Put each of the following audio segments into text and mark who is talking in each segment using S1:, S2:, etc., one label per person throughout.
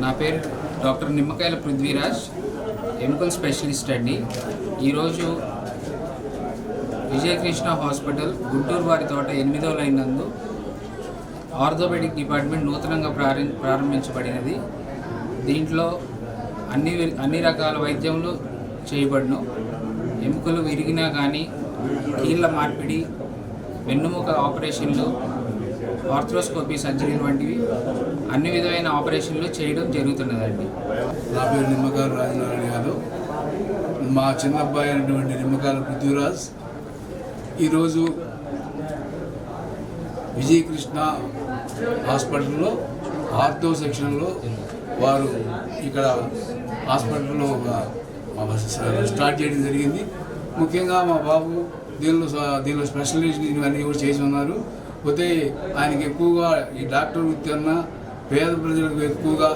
S1: నా పేరు డాక్టర్ నిమ్మకాయల పృథ్వీరాజ్ ఎముకల్ స్పెషలిస్ట్ అండి. ఈరోజు విజయకృష్ణ హాస్పిటల్ గుంటూరు వారి తోట ఎనిమిదో లైన్ నందు ఆర్థోపెడిక్ డిపార్ట్మెంట్ నూతనంగా ప్రారంభించబడినది. దీంట్లో అన్ని వి- అన్ని రకాల వైద్యములు చేయబడును. ఎముకలు విరిగినా కానీ కీళ్ళ మార్పిడి వెన్నుముక ఆపరేషన్లు ఆర్థ్రోస్కోపీ సర్జరీలు వంటివి అన్ని విధమైన ఆపరేషన్లు చేయడం జరుగుతున్నదండి.
S2: నా పేరు నిమ్మకాయల రాజనారాయణ యాదవ్ మా చిన్న అబ్బాయి అయినటువంటి నిమ్మకాయల పృథ్వీరాజ్. ఈరోజు విజయకృష్ణ హాస్పిటల్లో ఆర్థో సెక్షన్లో వారు ఇక్కడ హాస్పిటల్లో ఒక స్టార్ట్ చేయడం జరిగింది. ముఖ్యంగా మా బాబు దీనిలో స- దీనిలో స్పెషలైజేషన్ ఇవన్నీ కూడా చేసి ఉన్నారు. పోతే ఆయనకి ఎక్కువగా ఈ డాక్టర్ వృత్తి అన్నా పేద ప్రజలకు ఎక్కువగా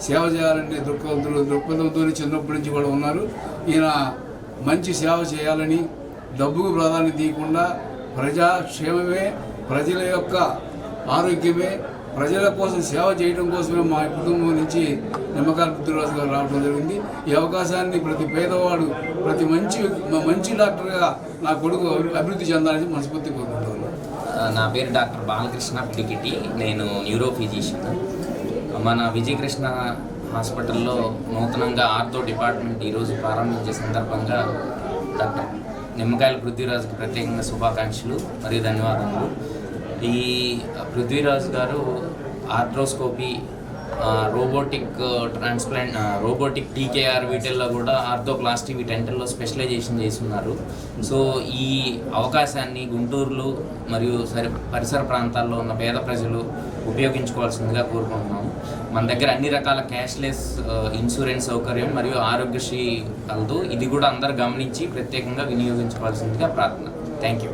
S2: సేవ చేయాలనే దృక్పథంతో దృక్పథంతో చిన్నప్పటి నుంచి కూడా ఉన్నారు. ఈయన మంచి సేవ చేయాలని డబ్బుకు ప్రాధాన్యత ఇవ్వకుండా ప్రజాక్షేమమే ప్రజల యొక్క ఆరోగ్యమే ప్రజల కోసం సేవ చేయడం కోసమే మా కుటుంబం నుంచి నిమ్మకాయల పృథ్వీరాజు గారు రావడం జరిగింది. ఈ అవకాశాన్ని ప్రతి పేదవాడు ప్రతి మంచి మంచి డాక్టర్గా నా కొడుకు అభి- అభివృద్ధి చెందాలని మనస్ఫూర్తి కోరుకుంటున్నాను.
S3: నా పేరు డాక్టర్ బాలకృష్ణ పిడికిటి. నేను న్యూరో ఫిజిషియన్ మన విజయకృష్ణ హాస్పిటల్లో నూతనంగా ఆర్థో డిపార్ట్మెంట్ ఈరోజు ప్రారంభించే సందర్భంగా డాక్టర్ నిమ్మకాయల పృథ్వీరాజుకి ప్రత్యేకంగా శుభాకాంక్షలు మరియు ధన్యవాదములు. ఈ పృథ్వీరాజు గారు arthroscopy robotic transplant robotic TKR వీటిల్లో కూడా ఆర్థోప్లాస్టిక్ వీటన్నిటిలో స్పెషలైజేషన్ చేస్తున్నారు. సో ఈ అవకాశాన్ని గుంటూరులో మరియు సరి పరిసర ప్రాంతాల్లో ఉన్న పేద ప్రజలు ఉపయోగించుకోవాల్సిందిగా కోరుకుంటున్నాము. మన దగ్గర అన్ని రకాల క్యాష్లెస్ ఇన్సూరెన్స్ సౌకర్యం మరియు ఆరోగ్యశ్రీ కలదు ఇది కూడా అందరు గమనించి ప్రత్యేకంగా వినియోగించుకోవాల్సిందిగా ప్రార్థన. Thank you.